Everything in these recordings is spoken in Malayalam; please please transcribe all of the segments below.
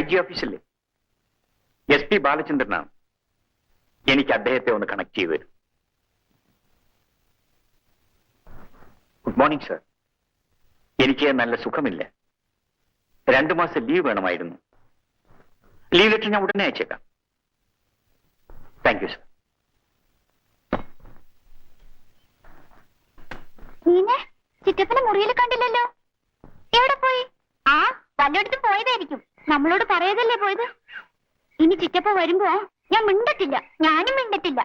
ഐ ജി ഓഫീസല്ലേ? എസ് പി ബാലചന്ദ്രനാണ്. എനിക്ക് അദ്ദേഹത്തെ ഒന്ന് കണക്ട് ചെയ്തു തരും. ഗുഡ് മോർണിംഗ് സർ എനിക്ക് നല്ല സുഖമില്ല. രണ്ടു മാസം ലീവ് വേണമായിരുന്നു. ലീവ് ലെറ്റർ ഞാൻ ഉടനെ അയച്ചേക്കാം. താങ്ക് യു സർ നീനെ മുറിയിൽ കണ്ടില്ലല്ലോ. എവിടെ പോയി? ആ വല്ലയിടത്തും പോയതായിരിക്കും. നമ്മളോട് പറയതല്ലേ പോയത്? ഇനി ചിറ്റപ്പ വരുമ്പോ ഞാൻ മിണ്ടത്തില്ല. ഞാനും മിണ്ടത്തില്ല.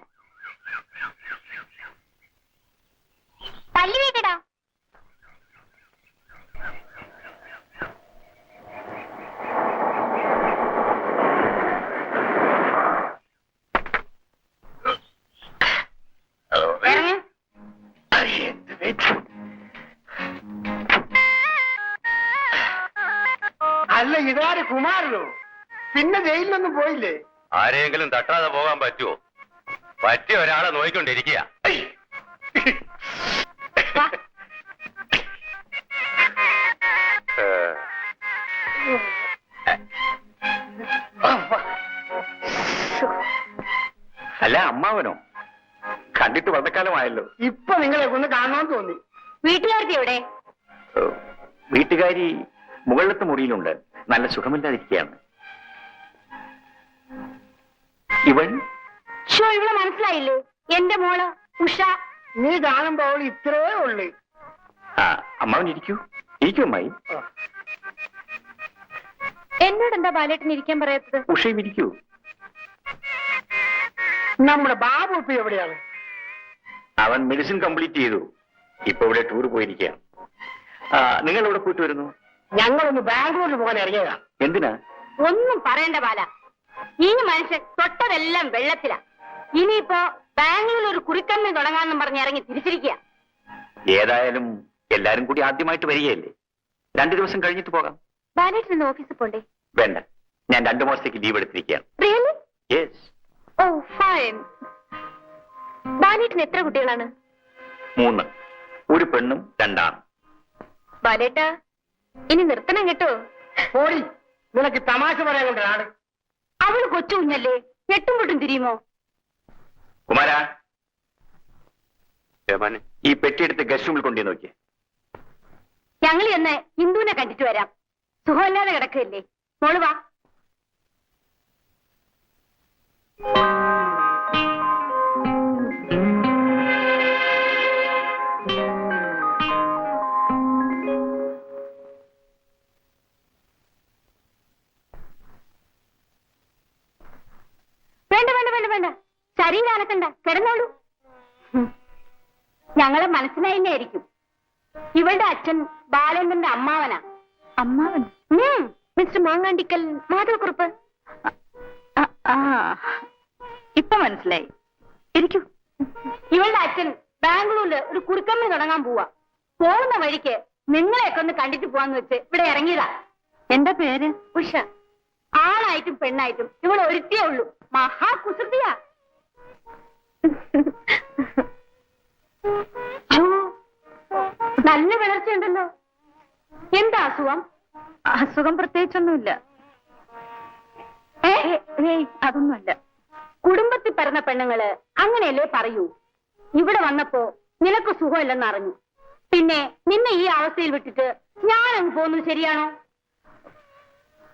തല്ലി വീക്കടാ അല്ല ഇതാര് കുമാരനോ? പിന്നെ ജയിലിലൊന്നും പോയില്ലേ? ആരെങ്കിലും തട്ടാതെ പോകാൻ പറ്റുമോ പറ്റിയ ഒരാളെ നോയിക്കൊണ്ടിരിക്കുക. അല്ല അമ്മാവനോ? കണ്ടിട്ട് വന്നക്കാലമായല്ലോ. ഇപ്പൊ നിങ്ങളെ ഒന്ന് കാണാൻ തോന്നി. വീട്ടുകാർക്ക് എവിടെ? വീട്ടുകാരി മുകളിലത്തെ മുറിയിലുണ്ട്. നല്ല സുഖമില്ലാതിരിക്കുകയാണ്. ഇവൻ? ഇവൾ മനസ്സിലായില്ലേ? എന്റെ മോൾ ഉഷ. നീ കാണുമ്പോ അവൾ ഇത്രേ ഉള്ളു. ആ അമ്മാവൻ ഇരിക്കൂ. ഇരിക്കൂ അമ്മായി. എന്നോട് എന്താ ബാലേട്ടൻ ഇരിക്കാൻ പറയാത്തത്? ഉഷയും ഇരിക്കൂ. നമ്മുടെ ബാബു ഇപ്പൊ എവിടെയാണ്? അവൻ മെഡിസിൻ കംപ്ലീറ്റ് ചെയ്തു. ഇപ്പൊ ഇവിടെ ടൂർ പോയിരിക്കുകയാണ്. നിങ്ങൾ എവിടെ പോയിട്ട് വരുന്നു? ഞങ്ങളൊന്ന് ബാംഗ്ലൂരിൽ പോകാൻ ഇറങ്ങിയതാ. എന്തിനാ? ഒന്നും പറയണ്ട ബാല. ഈ മനുഷ്യൻ തൊട്ടതെല്ലാം വെള്ളത്തിലാ. ഇനിയിപ്പോ ബാംഗ്ലൂരിൽ ഒരു കുറിക്കമ്മി തുടങ്ങാന്നും പറഞ്ഞ് ഇറങ്ങി തിരിച്ചിരിക്കുക. ഏതായാലും എല്ലാരും കൂടി ആദ്യമായിട്ട് വരികയല്ലേ? രണ്ടു ദിവസം കഴിഞ്ഞിട്ട് പോകാം. ബാലേട്ടൻ ഓഫീസിൽ പോണ്ടേ? വേണ്ട. ഞാൻ രണ്ടു മാസത്തേക്ക് ലീവ് എടുത്തിരിക്കുകയാണ്. റിയലി യെസ് ഓ ഫൈൻ ബാലേട്ടന് എത്ര കുട്ടികളാണ്? മൂന്ന്. ഒരു പെണ്ണും രണ്ടാണ്. ബാലേട്ട ഇനി നിർത്തണം കേട്ടോ. പോടി. നിനക്ക് തമാശ പറയാൻ കൊണ്ടാണ് അവൾ അവൾ കൊച്ചു കുഞ്ഞല്ലേ? ഞെട്ടും പൊട്ടും തിരിയുമോ? കുമാര ഈ പെട്ടിയെടുത്ത് ഗസ്റ്റ് റൂമിൽ കൊണ്ടുപോയി നോക്കിയേ. ഞങ്ങൾ എന്ന് ഹിന്ദുവിനെ കണ്ടിട്ട് വരാം. സുഖമില്ലാതെ കിടക്കല്ലേ. മോൾ വാ. ശരീരം അനക്കണ്ട. കിടന്നോളൂ. ഞങ്ങളെ മനസ്സിലായില്ലേ ആയിരിക്കും ഇവളുടെ അച്ഛൻ ബാലേന്ദ്രന്റെ അമ്മാവനാ. അമ്മാവൻ മിസ്റ്റർ മാങ്ങാണ്ടിക്കൽ മാധവക്കുറുപ്പ് ഇപ്പൊ മനസ്സിലായി. ഇരിക്കൂ. ഇവളുടെ അച്ഛൻ ബാംഗ്ലൂരിൽ ഒരു കുറുക്കമ്മ തുടങ്ങാൻ പോവാ. പോകുന്ന വഴിക്ക് നിങ്ങളെയൊക്കെ ഒന്ന് കണ്ടിട്ട് പോവാന്ന് വെച്ച് ഇവിടെ ഇറങ്ങിയതാ. എന്താ പേര്? ഉഷ. ആണായിട്ടും പെണ്ണായിട്ടും ഇവൾ ഒരുത്തിയേ ഉള്ളൂ. മഹാ കുസൃതിയാ ഛോ, നല്ല വിളർച്ചയുണ്ടല്ലോ. എന്താ അസുഖം? അസുഖം പ്രത്യേകിച്ചൊന്നുമില്ല. അതൊന്നുമല്ല. കുടുംബത്തിൽ പറഞ്ഞ പെണ്ണുങ്ങൾ അങ്ങനെയല്ലേ പറയൂ? ഇവിടെ വന്നപ്പോ നിനക്ക് സുഖമില്ലെന്ന് അറിഞ്ഞു. പിന്നെ നിന്നെ ഈ അവസ്ഥയിൽ വിട്ടിട്ട് ഞാൻ അങ്ങ് പോകുന്നത് ശരിയാണോ?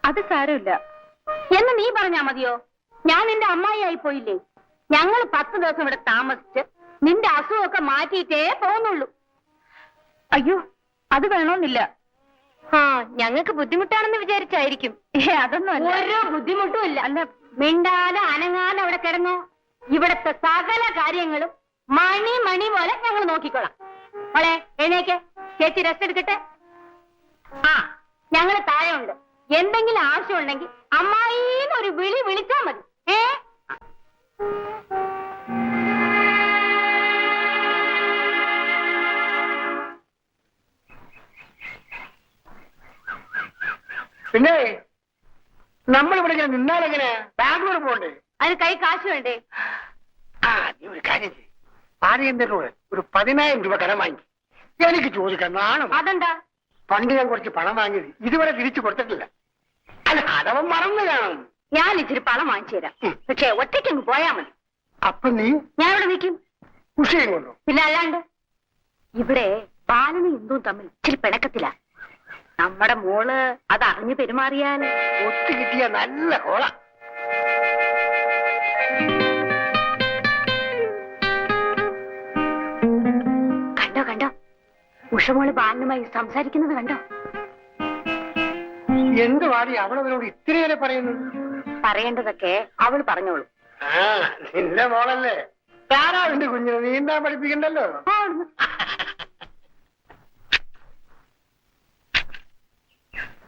അത് സാരമില്ല. എന്ന് നീ പറഞ്ഞാ മതിയോ? ഞാൻ നിന്റെ അമ്മായിയായി പോയില്ലേ? ഞങ്ങൾ പത്ത് ദിവസം ഇവിടെ താമസിച്ച് നിന്റെ അസുഖമൊക്കെ മാറ്റിയിട്ടേ പോകുന്നുള്ളൂ. അയ്യോ അത് വേണമെന്നില്ല ആ ഞങ്ങൾക്ക് ബുദ്ധിമുട്ടാണെന്ന് വിചാരിച്ചായിരിക്കും. അതൊന്നും ഒരു ബുദ്ധിമുട്ടും ഇല്ല. അല്ല. മിണ്ടാതെ അനങ്ങാതെ അവിടെ കിടന്നോ. ഇവിടത്തെ സകല കാര്യങ്ങളും മണി മണി പോലെ ഞങ്ങൾ നോക്കിക്കോളാം മോളെ എഴുന്നേക്ക്. ചേച്ചി റെസ്റ്റ് എടുക്കട്ടെ? ആ ഞങ്ങൾ താഴെ ഉണ്ട് എന്തെങ്കിലും ആവശ്യമുണ്ടെങ്കിൽ അമ്മായിന്ന് ഒരു വിളി വിളിച്ചാൽ മതി. ഏ നമ്മൾ ഇവിടെ ഇങ്ങനെ നിന്നാലെങ്ങനെ ബാംഗ്ലൂർ പോണ്ടേ? അതിന് കൈ കാശ് വേണ്ടേ? ആ നീ ഒരു കാര്യം ചെയ്യ്. ഒരു പതിനായിരം രൂപ കടം വാങ്ങി എനിക്ക് ചോദിക്കാൻ നാണം? അതെന്താ? പണ്ട് ഞാൻ കുറച്ച് പണം വാങ്ങിയത് ഇതുവരെ തിരിച്ചു കൊടുത്തിട്ടില്ല. അല്ല അതവൻ മറന്നു കാണും. ഞാൻ ഇച്ചിരി പണം വാങ്ങിച്ചു തരാം. പക്ഷെ ഒറ്റയ്ക്കങ്ങ് പോയാ മതി. അപ്പൊ നീ? ഞാൻ ഇവിടെ നിൽക്കും? ഉഷയും കൊണ്ടു? പിന്നെ അല്ലാണ്ട്? ഇവിടെ ബാലനും ഇന്ദുവും തമ്മിൽ ഇച്ചിരി പിണക്കത്തില. നമ്മുടെ മോൾ അത് അറിഞ്ഞു പെരുമാറിയാൽ ഒത്തു കിട്ടിയ നല്ല കോള. കണ്ടോ കണ്ടോ? ഉഷമോൾ ബാലനുമായി സംസാരിക്കുന്നത് കണ്ടോ? എന്ത് വാടി അവളവരോട് ഇത്രയേറെ പറയുന്നു? പറയേണ്ടതൊക്കെ അവൾ പറഞ്ഞോളൂ. നിന്റെ മോളല്ലേ? താരാവിന്റെ കുഞ്ഞിനെ നീന്താൻ പഠിപ്പിക്കണ്ടല്ലോ ആ, അവിടുന്ന്.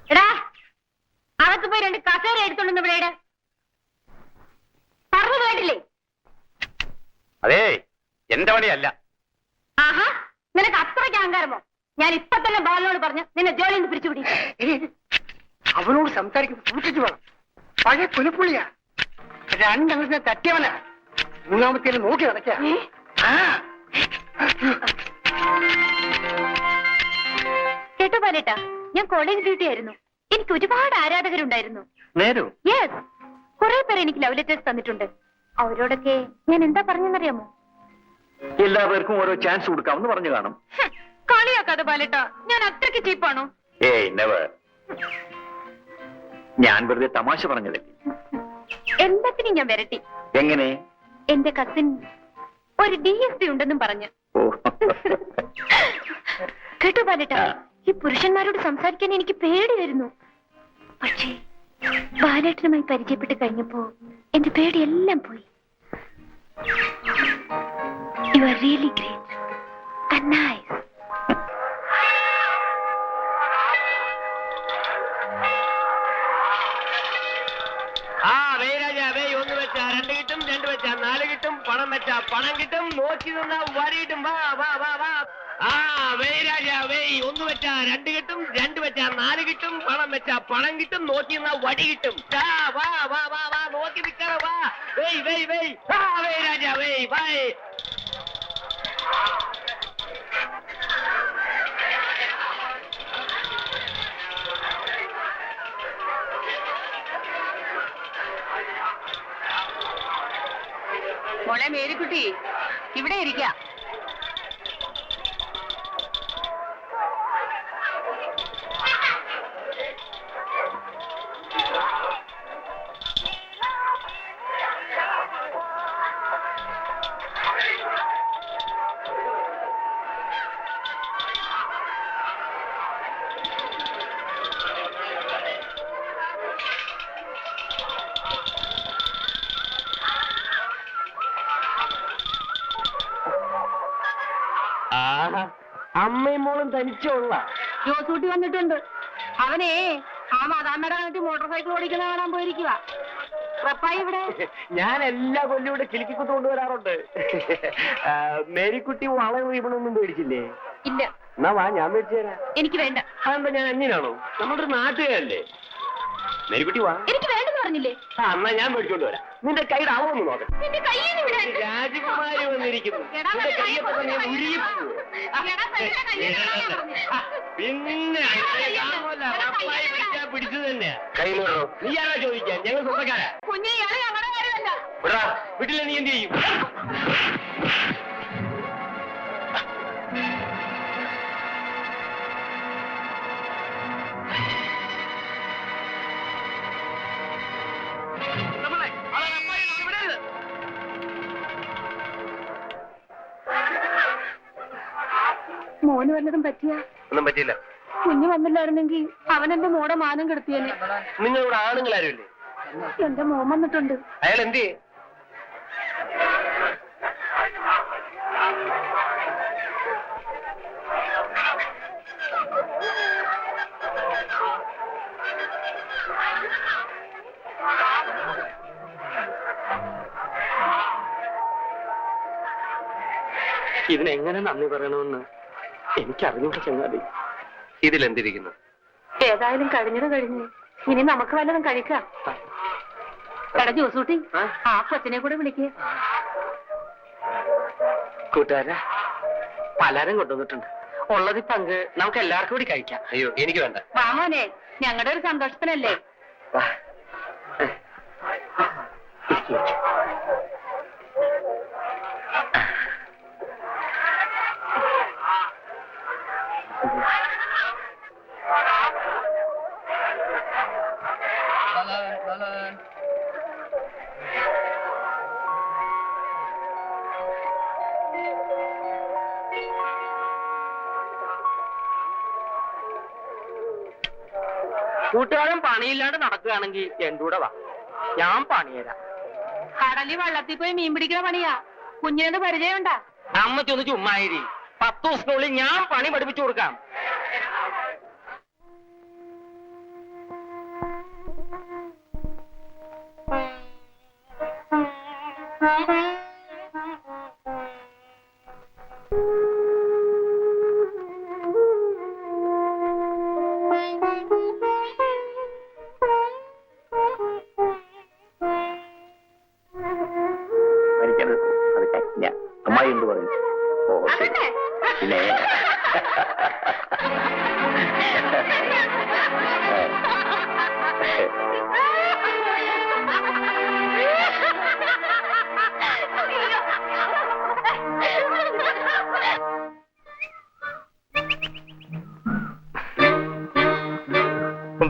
എടാ അകത്ത് പോയി രണ്ട് കസേര എടുത്തോണ്ട് ഇവിടെ ഇട്. പറഞ്ഞു കേട്ടില്ലേ? അതേ എന്റെ പണിയല്ല. ആഹാ നിനക്ക് അത്രയ്ക്ക് അഹങ്കാരമോ? ഞാൻ ഇപ്പൊ തന്നെ ബാലനോട് പറഞ്ഞു നിന്നെ ജോലി നിന്ന് പിരിച്ചുപിടി ഏയ്, അവനോട് സംസാരിക്കുമ്പോൾ സൂക്ഷിച്ചു വേണം പഴയ പുലിപ്പുളിയാ രണ്ടെണ്ണത്തിനെ തട്ടിയവനാ. മൂന്നാമത്തേന് നോക്കി നടക്ക. ആ. കേട്ടോ പാലേട്ടാ. ഞാൻ കോളേജ് ഡ്യൂട്ടി ആയിരുന്നു. എനിക്ക് ഒരുപാട് ആരാധകരുണ്ടായിരുന്നു. നേരോ? യെസ് കുറെ പേർ എനിക്ക് ലവ് ലെറ്റേഴ്സ് തന്നിട്ടുണ്ട്. അവരോടൊക്കെ ഞാൻ എന്താ പറഞ്ഞെന്നറിയാമോ? എല്ലാവർക്കും ഓരോ ചാൻസ് കൊടുക്കാമെന്ന് പറഞ്ഞു കാണും. കളിയാക്കാതെ പാലേട്ടാ ഞാൻ അത്രയ്ക്ക് ചീപ്പാണോ? ഏയ് നെവർ ഞാൻ വെറുതെ തമാശ പറഞ്ഞതല്ലേ? എല്ലാത്തിനും ഞാൻ വരട്ടി. എങ്ങനെ? എന്റെ കസിൻ ഒരു ഡി എസ് പി ഉണ്ടെന്നും പറഞ്ഞു. കേട്ടു ആ. ഈ പുരുഷന്മാരോട് സംസാരിക്കാൻ എനിക്ക് പേടി വരുന്നു. പക്ഷേ ബാലേട്ടനുമായി പരിചയപ്പെട്ട് കഴിഞ്ഞപ്പോ എന്റെ പേടിയെല്ലാം പോയി. You are really great nice പണം കിട്ടും നോക്കി നിന്നാ വരയിട്ടും വാ വാ വാ വാ. ആ വേരാജാ വേ ഒന്ന് വെച്ചാ രണ്ട് കിട്ടും രണ്ട് വെച്ചാ നാല് കിട്ടും. പണം വെച്ചാ പണം കിട്ടും നോക്കി നിന്നാ വടി കിട്ടും. വാ വാ വാ വാ. നോക്കി നിൽക്കണ വാ. വെയ് വെയ് വെയ്. ആ വേരാജാ വെയ്. വൈ മോളെ മേരിക്കുട്ടി. ഇവിടെ ഇരിക്ക. ആഹാ. അമ്മയും മോളും തനിച്ചുള്ള ജോസൂട്ടി വന്നിട്ടുണ്ട്. അവനെ ആ മാതാമ്മയുടെ കണ്ടിട്ട് മോട്ടോർ സൈക്കിൾ ഓടിക്കുന്ന കാണാൻ പോയിരിക്കുക ഇവിടെ? ഞാൻ എല്ലാ കൊല്ലം ഇവിടെ കിളിക്കുത്ത് കൊണ്ടുവരാറുണ്ട്. മേരിക്കുട്ടി വളവ് ഇവണൊന്നും പേടിച്ചില്ലേ ഇല്ല. എന്നാ വാ ഞാൻ മേടിച്ചു തരാം. എനിക്ക് വേണ്ട. അതെന്താ ഞാൻ അന്യനാണോ? നമ്മുടെ ഒരു നാട്ടുകാരല്ലേ? മേരിക്കുട്ടി വാ. എനിക്ക് വേണ്ടെന്ന് പറഞ്ഞില്ലേ? ആ എന്നാ ഞാൻ മേടിച്ചോണ്ട് വരാം. നിന്റെ കൈയുടെ അളവൊന്ന് നോക്കാം. നിന്റെ കയ്യിൽ രാജകുമാരി വന്നിരിക്കുന്നു. നിന്റെ തന്നെ. ആ, പിന്നെ പിടിച്ചാ പിടിച്ചു തന്നെ കയ്യിലോട്ടോ നീ ആരാ ചോദിക്കാൻ? ഞങ്ങൾ സ്വന്തക്കാരാ. കുഞ്ഞെ ഇയാൾ ഞങ്ങളുടെ കാര്യമല്ല നീ എന്ത് ചെയ്യും? മോന് വല്ലതും പറ്റിയ? ഒന്നും പറ്റിയില്ല. കുഞ്ഞു വന്നില്ലായിരുന്നെങ്കിൽ അവൻ എന്റെ മോടെ മാനം കെടുത്തിയേനെ? നിങ്ങൾ ഇവിടെ ആണുങ്ങളാരുമില്ലേ? എന്റെ മോൻ വന്നിട്ടുണ്ട്. അയാൾ എന്ത് ഇതിനെങ്ങനെ നന്ദി പറയണമെന്ന്? എനിക്കറിഞ്ഞൂടെ ചങ്ങാതി. ഇതിലെന്തിരിക്കുന്നു? ഏതായാലും കഴിഞ്ഞത് കഴിഞ്ഞു. ഇനി നമുക്ക് വല്ലതും കഴിക്കാം. എടാ ജോസൂട്ടി ആ? കൊച്ചിനെ കൂടെ വിളിക്കേ. കൂട്ടുകാരാ പലരും കൊണ്ടുവന്നിട്ടുണ്ട്. ഉള്ളത് പങ്ക് നമുക്ക് എല്ലാവർക്കും കൂടി കഴിക്കാം. അയ്യോ എനിക്ക് വേണ്ട. വാമോനെ ഞങ്ങളുടെ ഒരു സന്തോഷത്തിനല്ലേ? കൂട്ടുകാരൻ പണിയില്ലാണ്ട് നടക്കുകയാണെങ്കിൽ എന്തുകൂടെ വാ. ഞാൻ പണിയരാ. കടലി വള്ളത്തിൽ പോയി മീൻ പിടിക്കുന്ന പണിയാ. കുഞ്ഞിനത് പരിചയമുണ്ടാ? അമ്മച്ചൊന്ന് ചുമ്മായിരി പത്ത് ദിവസത്തിനുള്ളിൽ ഞാൻ പണി പഠിപ്പിച്ചു കൊടുക്കാം.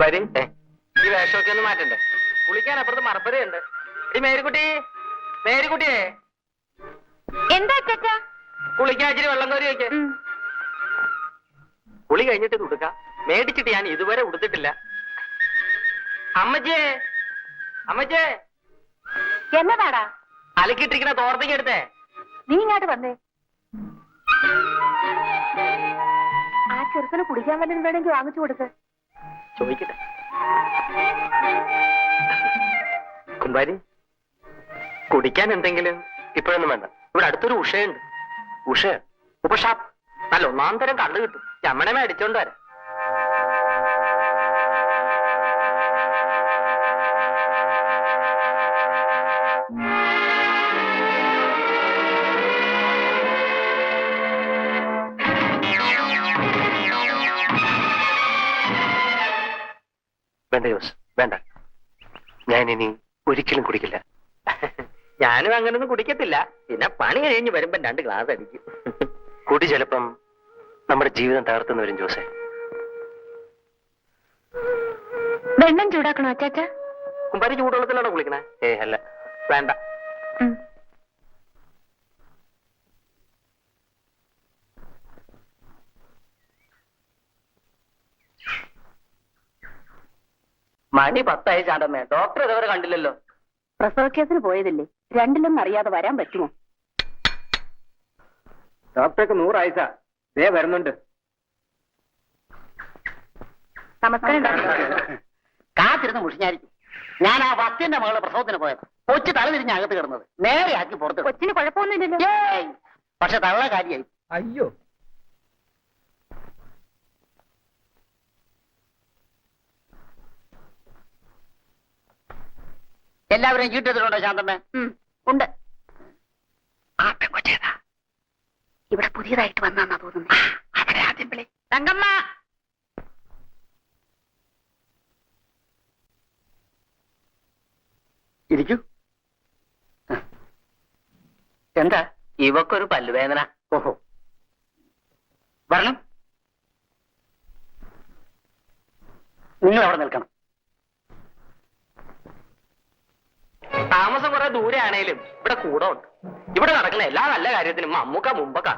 കുമ്പാരി ഈ വേഷമൊക്കെ ഒന്ന് മാറ്റണ്ടേ? കുളിക്കാൻ അപ്പുറത്ത് മറപ്പരയുണ്ട് ഈ മേരിക്കുട്ടി മേരിക്കുട്ടിയെ. എന്താ ചേച്ച കുളിക്കാൻ ഇച്ചിരി വെള്ളം കോരി വെക്കേ. കുളി കഴിഞ്ഞിട്ട് ഉടുക്ക മേടിച്ചിട്ട് ഞാൻ ഇതുവരെ ഉടുത്തിട്ടില്ല. അമ്മച്ചേ അമ്മച്ചേ എന്നതാടാ? അലക്കിട്ടിരിക്കുന്ന തോർത്തേക്ക് എടുത്തേ. നീ ഇങ്ങോട്ട് വന്നേ. ആ ചെറുക്കന് കുടിക്കാൻ വല്ലതും വേണമെങ്കിൽ വാങ്ങിച്ചു കൊടുക്ക്. ചോദിക്കട്ടെ കുമ്പാരി കുടിക്കാൻ എന്തെങ്കിലും ഇപ്പോഴൊന്നും വേണ്ട. ഇവിടെ അടുത്തൊരു ഉഷയുണ്ട്. ഉഷ ഉപഷാപ്പ് നല്ല ഒന്നാം തരം കള്ളു കിട്ടും. ചമ്മണമേ അടിച്ചോണ്ട് വരാം. ഞാനും അങ്ങനൊന്നും കുടിക്കത്തില്ല. പിന്നെ പണി കഴിഞ്ഞ് വരുമ്പോ രണ്ട് ഗ്ലാസ് അടിക്കും. കുടി ചിലപ്പം നമ്മുടെ ജീവിതം തകർത്തുന്ന വരും ജോസെ. വെള്ളം ചൂടാക്കണോ അച്ചാച്ച? കുമ്പാരി ചൂടുവെള്ളത്തിലാണോ കുളിക്കണേ? ഏ അല്ല. വേണ്ട. മണി പത്തായി ചാണ്ടമ്മേ. ഡോക്ടർ ഇതുവരെ കണ്ടില്ലല്ലോ. പ്രസവ കേസിന് പോയതല്ലേ? രണ്ടിലൊന്നും അറിയാതെ വരാൻ പറ്റുമോ? ഡോക്ടർക്ക് നൂറാഴ്ച. ദേ വരുന്നുണ്ട്. നമസ്കാരം ഡോക്ടർ. കാത്തിരുന്ന് മുഷിഞ്ഞായിരിക്കും. ഞാൻ ആ വസ്തുവിന്റെ മകളെ പ്രസവത്തിന് പോയത്. കൊച്ചു തല തിരിഞ്ഞ് അകത്ത് കിടന്നത്. നേരെ ആക്കി പുറത്ത്. കൊച്ചിന് കുഴപ്പമൊന്നുമില്ലല്ലോ! പക്ഷെ തള്ള കാര്യായി അയ്യോ. എല്ലാവരെയും ചീട്ടെടുത്തിട്ടുണ്ടോ ശാന്തമ്മേ? ഉണ്ട്. ആ പെങ്കൊച്ചേതാ? ഇവിടെ പുതിയതായിട്ട് വന്നാന്നാ തോന്നുന്നത് അവരെ ആദ്യം വിളി. തങ്കമ്മ! ഇരിക്കൂ. എന്താ? ഇവക്കൊരു പല്ലുവേദന. ഓഹോ. വരണം. നിങ്ങൾ അവിടെ നിൽക്കണം. താമസം കുറെ ദൂരെ ആണേലും ഇവിടെ കൂടെ ഉണ്ട്. ഇവിടെ നടക്കുന്ന എല്ലാ നല്ല കാര്യത്തിനും മമ്മൂക്ക മുമ്പക്ക.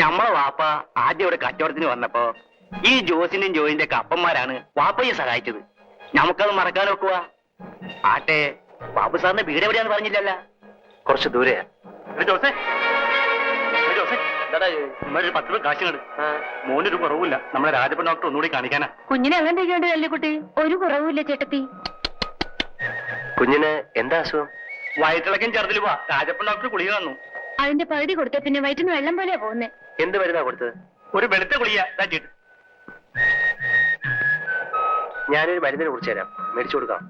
ഞമ്മളെ വാപ്പ ആദ്യം ഇവിടെ കച്ചവടത്തിന് വന്നപ്പോ ഈ ജോസിന്റെയും ജോയിന്റെ ഒക്കെ അപ്പന്മാരാണ് വാപ്പയെ സഹായിച്ചത്. നമുക്കത് മറക്കാൻ നോക്കുക ആട്ടെ ബാബു സാറിന്റെ വീട് എവിടെയാന്ന് പറഞ്ഞില്ലല്ല? കുറച്ച് ദൂരെയാ. ജോസേ. ജോസേ. പത്ത് രൂപ മോനൊരു കുറവില്ല നമ്മളെ രാജപ്പൻ ഡോക്ടർ ഒന്നുകൂടി കാണിക്കാനാ. കുഞ്ഞിനെ അങ്ങനെ ഇരിക്കുന്നുണ്ട് കുട്ടി? ഒരു കുറവുമില്ല ചേട്ടത്തി. കുഞ്ഞിന് എന്താ അസുഖം? വയറ്റിളക്കം ചേർത്തിൽ വാ. രാജപ്പൻ ഡോക്ടർ കുളിക വന്നു അതിന്റെ പകുതി കൊടുത്ത പിന്നെ വയറ്റിന് വെള്ളം പോലെയാ പോകുന്നേ. എന്ത് മരുന്നാ കൊടുത്തത്? ഒരു വെളുത്ത കുളിയ. ഞാനൊരു മരുന്നിനെ കുറിച്ച് തരാം. മേടിച്ചു കൊടുക്കാം.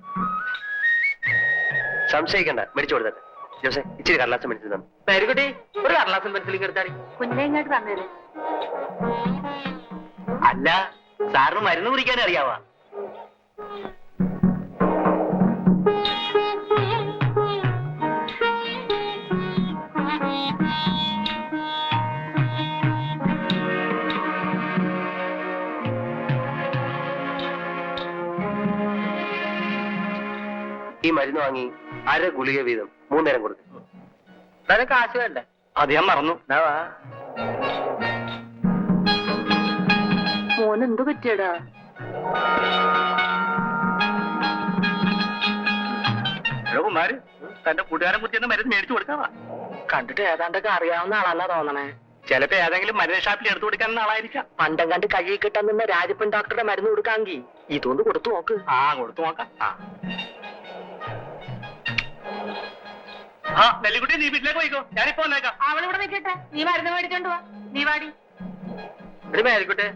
സംശയിക്കണ്ട മേടിച്ചു കൊടുത്തത് ജോസെ ഇച്ചിരി കടലാസം മേടിച്ചു തന്നു. പേരുകുട്ടി ഒരു കടലാസം പെൻസിലിംഗ് എടുത്താടി കുഞ്ഞിനെ ഇങ്ങോട്ട് തന്നേര്. അല്ല സാറിന് മരുന്ന് കുടിക്കാൻ അറിയാവാ. മരുന്ന് വാങ്ങി അര ഗുളിക വീതം മൂന്നേരം കൊടുക്കും തനക്ക് കാശ് വേണ്ടേ? അത് ഞാൻ മറന്നു. മോനെന്ത് എന്തു പറ്റിയടാ? കുമാര് തന്റെ കൂട്ടുകാരൻ കുത്തിയെന്ന് മരുന്ന് മേടിച്ചു കൊടുക്കാവാ കണ്ടിട്ട് ഏതാണ്ടൊക്കെ അറിയാവുന്ന ആളല്ല തോന്നണേ. ചിലപ്പോ ഏതെങ്കിലും മരുന്ന് ഷാപ്പിൽ എടുത്തു കൊടുക്കാൻ ആളായിരിക്കാം. പണ്ടം കണ്ട് കയ്യിൽ കിട്ടാൻ നിന്ന രാജപ്പൻ ഡോക്ടറുടെ മരുന്ന് കൊടുക്കാമെങ്കിൽ ഇതൊന്ന് കൊടുത്തു നോക്ക്. ആ കൊടുത്തു നോക്കാം. ആ നെല്ലിക്കുട്ടി നീ വീട്ടിലേക്ക് പോയിക്കോ. ഞാനിപ്പോ വന്നേക്കാം. അവളിവിടെ നിൽക്കട്ടെ. നീ മരുന്ന് മേടിച്ചോണ്ട് വാ. നീ വാടി. ഒരു മേരിക്കുട്ടെ